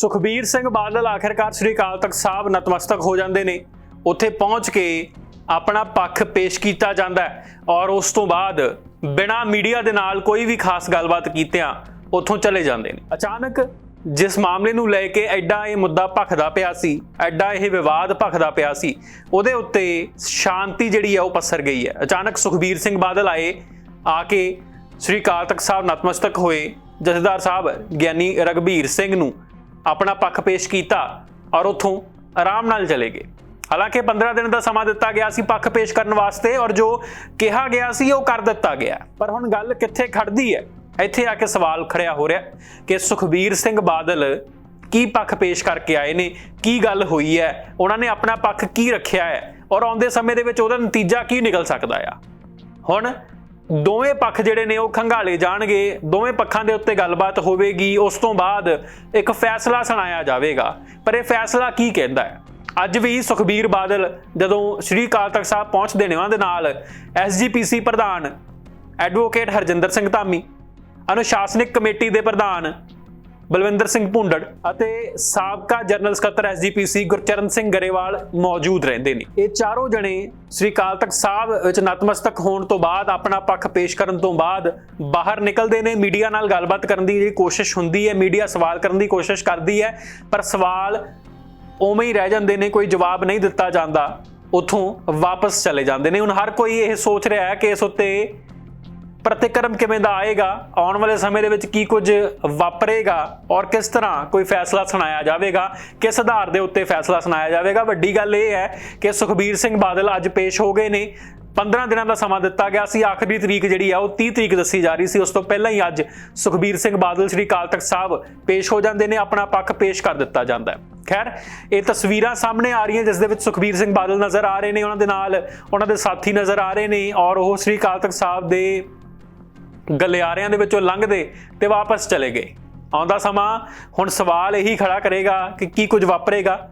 ਸੁਖਬੀਰ ਸਿੰਘ ਬਾਦਲ ਆਖਿਰਕਾਰ ਸ੍ਰੀ ਅਕਾਲ ਤਖਤ ਸਾਹਿਬ ਨਤਮਸਤਕ ਹੋ ਜਾਂਦੇ ਨੇ। ਉੱਥੇ ਪਹੁੰਚ ਕੇ ਆਪਣਾ ਪੱਖ ਪੇਸ਼ ਕੀਤਾ ਜਾਂਦਾ ਹੈ ਔਰ ਉਸ ਤੋਂ ਬਾਅਦ ਬਿਨਾ ਮੀਡੀਆ ਦੇ ਨਾਲ ਕੋਈ ਵੀ ਖਾਸ ਗੱਲਬਾਤ ਕੀਤਿਆਂ ਉੱਥੋਂ ਚਲੇ ਜਾਂਦੇ ਨੇ। ਅਚਾਨਕ ਜਿਸ ਮਾਮਲੇ ਨੂੰ ਲੈ ਕੇ ਐਡਾ ਇਹ ਮੁੱਦਾ ਭਖਦਾ ਪਿਆ ਸੀ, ਐਡਾ ਇਹ ਵਿਵਾਦ ਭਖਦਾ ਪਿਆ ਸੀ, ਉਹਦੇ ਉੱਤੇ ਸ਼ਾਂਤੀ ਜਿਹੜੀ ਹੈ ਉਹ ਪਸਰ ਗਈ ਹੈ। ਅਚਾਨਕ ਸੁਖਬੀਰ ਸਿੰਘ ਬਾਦਲ ਆਏ, ਆ ਕੇ ਸ੍ਰੀ ਅਕਾਲ ਤਖਤ ਸਾਹਿਬ ਨਤਮਸਤਕ ਹੋਏ। ਜਥੇਦਾਰ ਸਾਹਿਬ ਗਿਆਨੀ ਰਗਬੀਰ ਸਿੰਘ ਨੂੰ ਆਪਣਾ ਪੱਖ ਪੇਸ਼ ਕੀਤਾ ਔਰ ਉੱਥੋਂ ਆਰਾਮ ਨਾਲ ਚਲੇ ਗਏ। ਹਾਲਾਂਕਿ 15 ਦਿਨ ਦਾ ਸਮਾਂ ਦਿੱਤਾ ਗਿਆ ਸੀ ਪੱਖ ਪੇਸ਼ ਕਰਨ ਵਾਸਤੇ ਔਰ ਜੋ ਕਿਹਾ ਗਿਆ ਸੀ ਉਹ ਕਰ ਦਿੱਤਾ ਗਿਆ। ਪਰ ਹੁਣ ਗੱਲ ਕਿੱਥੇ ਖੜਦੀ ਹੈ? ਇੱਥੇ ਆ ਕੇ ਸਵਾਲ ਖੜਿਆ ਹੋ ਰਿਹਾ ਕਿ ਸੁਖਬੀਰ ਸਿੰਘ ਬਾਦਲ ਕੀ ਪੱਖ ਪੇਸ਼ ਕਰਕੇ ਆਏ ਨੇ? ਕੀ ਗੱਲ ਹੋਈ ਹੈ? ਉਹਨਾਂ ਨੇ ਆਪਣਾ ਪੱਖ ਕੀ ਰੱਖਿਆ ਹੈ? ਔਰ ਆਉਂਦੇ ਸਮੇਂ ਦੇ ਵਿੱਚ ਉਹਦਾ ਨਤੀਜਾ ਕੀ ਨਿਕਲ ਸਕਦਾ ਆ? ਹੁਣ ਦੋਵੇਂ ਪੱਖ ਜਿਹੜੇ ਨੇ ਉਹ ਖੰਗਾਲੇ ਜਾਣਗੇ, ਦੋਵੇਂ ਪੱਖਾਂ ਦੇ ਉੱਤੇ ਗੱਲਬਾਤ ਹੋਵੇਗੀ, ਉਸ ਤੋਂ ਬਾਅਦ ਇੱਕ ਫੈਸਲਾ ਸੁਣਾਇਆ ਜਾਵੇਗਾ। ਪਰ ਇਹ ਫੈਸਲਾ ਕੀ ਕਹਿੰਦਾ ਹੈ? ਅੱਜ ਵੀ ਸੁਖਬੀਰ ਬਾਦਲ ਜਦੋਂ ਸ੍ਰੀ ਅਕਾਲ ਤਖਤ ਸਾਹਿਬ ਪਹੁੰਚਦੇ ਨੇ ਉਹਨਾਂ ਦੇ ਨਾਲ ਐਸਜੀਪੀਸੀ ਪ੍ਰਧਾਨ ਐਡਵੋਕੇਟ ਹਰਜਿੰਦਰ ਸਿੰਘ ਧਾਮੀ, ਅਨੁਸ਼ਾਸਨਿਕ ਕਮੇਟੀ ਦੇ ਪ੍ਰਧਾਨ ਬਲਵਿੰਦਰ ਸਿੰਘ ਭੁੰਡੜ ਅਤੇ ਸਾਬਕਾ ਜਨਰਲ ਸਕੱਤਰ ਐਸਜੀਪੀਸੀ ਗੁਰਚਰਨ ਸਿੰਘ ਗਰੇਵਾਲ ਮੌਜੂਦ ਰਹਿੰਦੇ ਨੇ। ਇਹ ਚਾਰੋਂ ਜਣੇ ਸ੍ਰੀ ਅਕਾਲ ਤਖਤ ਸਾਹਿਬ ਵਿੱਚ ਨਤਮਸਤਕ ਹੋਣ ਤੋਂ ਬਾਅਦ ਆਪਣਾ ਪੱਖ ਪੇਸ਼ ਕਰਨ ਤੋਂ ਬਾਅਦ ਬਾਹਰ ਨਿਕਲਦੇ ਨੇ। ਮੀਡੀਆ ਨਾਲ ਗੱਲਬਾਤ ਕਰਨ ਦੀ ਜਿਹੜੀ ਕੋਸ਼ਿਸ਼ ਹੁੰਦੀ ਹੈ, ਮੀਡੀਆ ਸਵਾਲ ਕਰਨ ਦੀ ਕੋਸ਼ਿਸ਼ ਕਰਦੀ ਹੈ, ਪਰ ਸਵਾਲ ਉਵੇਂ ਹੀ ਰਹਿ ਜਾਂਦੇ ਨੇ, ਕੋਈ ਜਵਾਬ ਨਹੀਂ ਦਿੱਤਾ ਜਾਂਦਾ, ਉਥੋਂ ਵਾਪਸ ਚਲੇ ਜਾਂਦੇ ਨੇ। ਹੁਣ ਹਰ ਕੋਈ ਇਹ ਸੋਚ ਰਿਹਾ ਹੈ ਕਿ ਇਸ ਉੱਤੇ ਪ੍ਰਤੀਕਰਮ ਕਿਵੇਂ ਦਾ ਆਏਗਾ? ਆਉਣ ਵਾਲੇ ਸਮੇਂ ਦੇ ਵਿੱਚ ਕੀ ਕੁਝ ਵਾਪਰੇਗਾ? ਔਰ ਕਿਸ ਤਰ੍ਹਾਂ ਕੋਈ ਫੈਸਲਾ ਸੁਣਾਇਆ ਜਾਵੇਗਾ? ਕਿਸ ਆਧਾਰ ਦੇ ਉੱਤੇ ਫੈਸਲਾ ਸੁਣਾਇਆ ਜਾਵੇਗਾ? ਵੱਡੀ ਗੱਲ ਇਹ ਹੈ ਕਿ ਸੁਖਬੀਰ ਸਿੰਘ ਬਾਦਲ ਅੱਜ ਪੇਸ਼ ਹੋ ਗਏ ਨੇ। 15 ਦਿਨਾਂ ਦਾ ਸਮਾਂ ਦਿੱਤਾ ਗਿਆ ਸੀ। ਆਖਰੀ ਤਰੀਕ ਜਿਹੜੀ ਆ, ਉਹ 30 ਤਰੀਕ ਦੱਸੀ ਜਾ ਰਹੀ ਸੀ। ਉਸ ਤੋਂ ਪਹਿਲਾਂ ਹੀ ਅੱਜ ਸੁਖਬੀਰ ਸਿੰਘ ਬਾਦਲ ਸ੍ਰੀ ਅਕਾਲ ਤਖਤ ਸਾਹਿਬ ਪੇਸ਼ ਹੋ ਜਾਂਦੇ ਨੇ। ਆਪਣਾ ਪੱਖ ਪੇਸ਼ ਕਰ ਦਿੱਤਾ ਜਾਂਦਾ ਹੈ। ਖੈਰ, ਇਹ ਤਸਵੀਰਾਂ ਸਾਹਮਣੇ ਆ ਰਹੀਆਂ, ਜਿਸ ਦੇ ਵਿੱਚ ਸੁਖਬੀਰ ਸਿੰਘ ਬਾਦਲ ਨਜ਼ਰ ਆ ਰਹੇ ਨੇ। ਉਹਨਾਂ ਦੇ ਨਾਲ ਉਹਨਾਂ ਦੇ ਸਾਥੀ ਨਜ਼ਰ ਆ ਰਹੇ ਨੇ। ਔਰ ਉਹ ਸ੍ਰੀ ਅਕਾਲ ਤਖਤ ਸਾਹਿਬ ਦੇ ਗਲਿਆਰਿਆਂ ਦੇ ਵਿੱਚੋਂ ਲੰਘਦੇ ਤੇ ਵਾਪਸ ਚਲੇ ਗਏ। ਆਉਂਦਾ ਸਮਾਂ ਹੁਣ ਸਵਾਲ ਇਹੀ ਖੜਾ ਕਰੇਗਾ ਕਿ ਕੀ ਕੁਝ ਵਾਪਰੇਗਾ?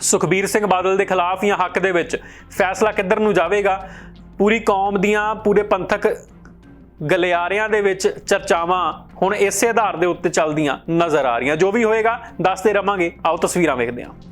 ਸੁਖਬੀਰ ਸਿੰਘ ਬਾਦਲ ਦੇ ਖਿਲਾਫ ਜਾਂ ਹੱਕ ਦੇ ਵਿੱਚ ਫੈਸਲਾ ਕਿੱਧਰ ਨੂੰ ਜਾਵੇਗਾ? ਪੂਰੀ ਕੌਮ ਦੀਆਂ ਪੂਰੇ ਪੰਥਕ ਗਲਿਆਰਿਆਂ ਦੇ ਵਿੱਚ ਚਰਚਾਵਾਂ ਹੁਣ ਇਸੇ ਆਧਾਰ ਦੇ ਉੱਤੇ ਚੱਲਦੀਆਂ ਨਜ਼ਰ ਆ ਰਹੀਆਂ। ਜੋ ਵੀ ਹੋਏਗਾ, ਦੱਸਦੇ ਰਵਾਂਗੇ। ਆਓ ਤਸਵੀਰਾਂ ਵੇਖਦੇ ਹਾਂ।